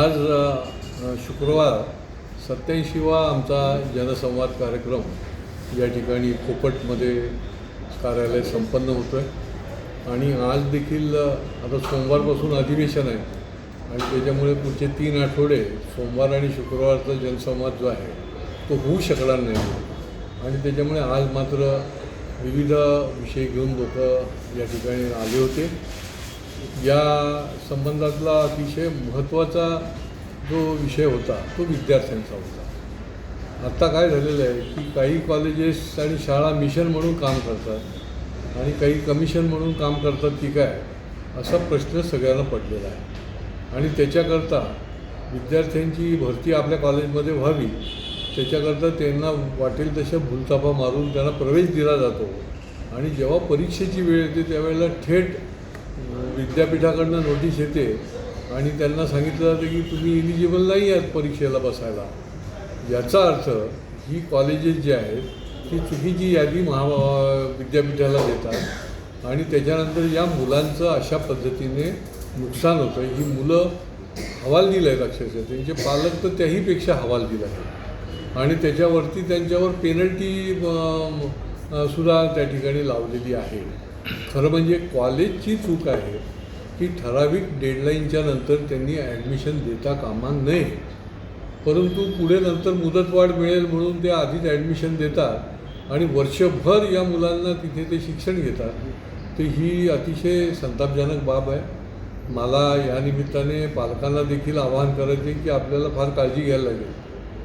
आज शुक्रवार सत्याऐंशीवा आमचा जनसंवाद कार्यक्रम या ठिकाणी कोपटमध्ये कार्यालय संपन्न होतो आहे आणि आज देखील आता सोमवारपासून अधिवेशन आहे आणि त्याच्यामुळे पुढचे तीन आठवडे सोमवार आणि शुक्रवारचा जनसंवाद जो आहे तो होऊ शकणार नाही. आणि त्याच्यामुळे आज मात्र विविध विषय घेऊन लोक या ठिकाणी आले होते. या संबंधातला अतिशय महत्त्वाचा जो विषय होता तो विद्यार्थ्यांचा होता. आत्ता काय झालेलं आहे की काही कॉलेजेस आणि शाळा मिशन म्हणून काम करतात आणि काही कमिशन म्हणून काम करतात की काय असा प्रश्न सगळ्यांना पडलेला आहे. आणि त्याच्याकरता विद्यार्थ्यांची भरती आपल्या कॉलेजमध्ये व्हावी त्याच्याकरता त्यांना वाटेल तशा भूलतापा मारून त्यांना प्रवेश दिला जातो. आणि जेव्हा परीक्षेची वेळ येते त्यावेळेला थेट विद्यापीठाकडनं नोटीस येते आणि त्यांना सांगितलं जातं की तुम्ही इलिजिबल नाही आहात परीक्षेला बसायला. याचा अर्थ ही कॉलेजेस जी आहेत ही चुकीची यादी महा विद्यापीठाला देतात आणि त्याच्यानंतर या मुलांचं अशा पद्धतीने नुकसान होतं. ही मुलं हवाल दिलं आहेत अक्षरशः त्यांचे पालक तर त्याहीपेक्षा हवाल दिला आहे. आणि त्याच्यावरती त्यांच्यावर पेनल्टी सुद्धा त्या ठिकाणी लावलेली आहे. खरं म्हणजे कॉलेजची चूक आहे की ठराविक डेडलाईनच्या नंतर त्यांनी ॲडमिशन देता कामा नये. परंतु पुढे नंतर मुदतवाढ मिळेल म्हणून ते आधीच ॲडमिशन देतात आणि वर्षभर या मुलांना तिथे ते शिक्षण घेतात. तर ही अतिशय संतापजनक बाब आहे. मला या निमित्ताने पालकांना देखील आवाहन करायचे आहे की आपल्याला फार काळजी घ्यायला लागेल.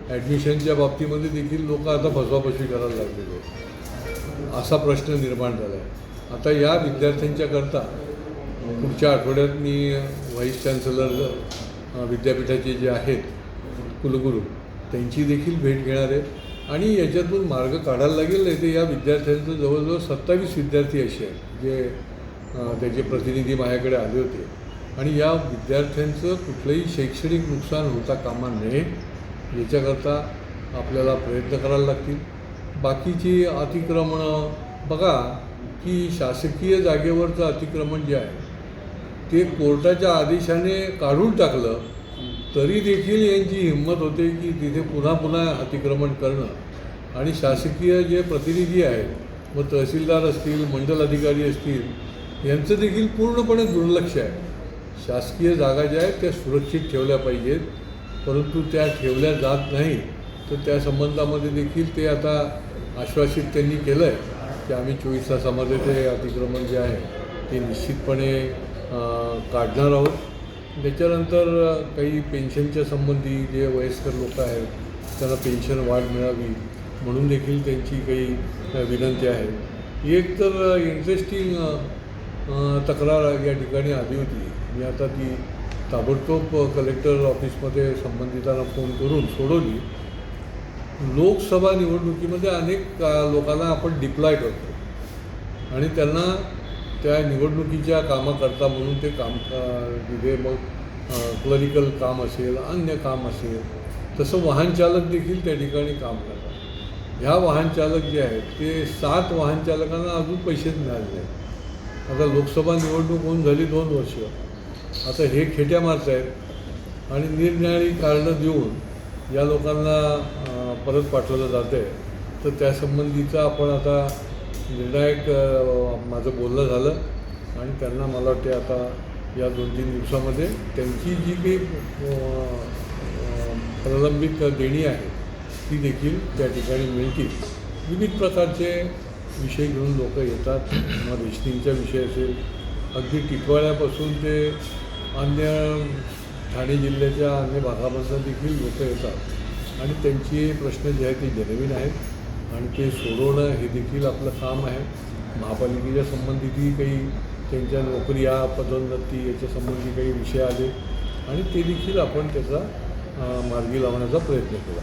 ॲडमिशनच्या बाबतीमध्ये देखील लोक आता फसवाफसवी करायला लागलेले असा प्रश्न निर्माण झाला आहे. आता या विद्यार्थ्यांच्याकरता पुढच्या आठवड्यात मी व्हाईस चान्सलर विद्यापीठाचे जे आहेत कुलगुरू त्यांची देखील भेट घेणार आहे. आणि याच्यातून मार्ग काढायला लागेल नाही तर या विद्यार्थ्यांचं जवळजवळ सत्तावीस विद्यार्थी असे आहेत जे त्याचे प्रतिनिधी माझ्याकडे आले होते. आणि या विद्यार्थ्यांचं कुठलंही शैक्षणिक नुकसान होता कामा नये याच्याकरता आपल्याला प्रयत्न करायला लागतील. बाकीची अतिक्रमणं बघा की शासकीय जागेवरचं अतिक्रमण जे आहे ते कोर्टाच्या आदेशाने काढून टाकलं तरी देखील यांची हिंमत होते की तिथे पुन्हा पुन्हा अतिक्रमण करणं. आणि शासकीय जे प्रतिनिधी आहेत मग तहसीलदार असतील मंडल अधिकारी असतील यांचं देखील पूर्णपणे दुर्लक्ष आहे. शासकीय जागा ज्या आहेत त्या सुरक्षित ठेवल्या पाहिजेत. परंतु त्या ठेवल्या जात नाही तर त्या संबंधामध्ये देखील ते आता आश्वासित त्यांनी केलं आहे की आम्ही चोवीस तासामध्ये ते अतिक्रमण जे आहे ते निश्चितपणे काढणार आहोत. त्याच्यानंतर काही पेन्शनच्या संबंधी जे वयस्कर लोक आहेत त्यांना पेन्शन वाढ मिळावी म्हणून देखील त्यांची काही विनंती आहे. एक तर इंटरेस्टिंग तक्रार या ठिकाणी आली होती. मी आता ती ताबडतोब कलेक्टर ऑफिसमध्ये संबंधितांना फोन करून सोडवली. लोकसभा निवडणुकीमध्ये अनेक लोकांना आपण डिप्लॉय करतो आणि त्यांना त्या निवडणुकीच्या कामाकरता म्हणून ते काम तिथे मग क्लरिकल काम असेल अन्य काम असेल तसं वाहनचालक देखील त्या ठिकाणी काम करतात. ह्या वाहनचालक जे आहेत ते सात वाहनचालकांना अजून पैसेच मिळाले आहेत. आता लोकसभा निवडणूक होऊन झाली दोन वर्ष. आता हे खेट्या मारत आहेत आणि निरनिराळी कारणं देऊन या लोकांना परत पाठवलं जातं आहे तर त्यासंबंधीचा आपण आता निर्णायक माझं बोलणं झालं आणि त्यांना मला वाटते आता या दोन तीन दिवसामध्ये त्यांची जी काही प्रलंबित देणी आहे ती देखील त्या ठिकाणी मिळतील. विविध प्रकारचे विषय घेऊन लोक येतात. मग रेशनिंगचा विषय असेल. अगदी टिटवाळ्यापासून ते अन्य ठाणे जिल्ह्याच्या अन्य भागापासून देखील लोक येतात. आणि त्यांचे प्रश्न जे आहेत ते जनवीन आहेत. आणि ते सोडवणं हे देखील आपलं काम आहे. महापालिकेच्या संबंधितही काही त्यांच्या नोकऱ्या पदोन्नती याच्या संबंधी काही विषय आले. आणि ते देखील आपण त्याचा मार्गी लावण्याचा प्रयत्न केला.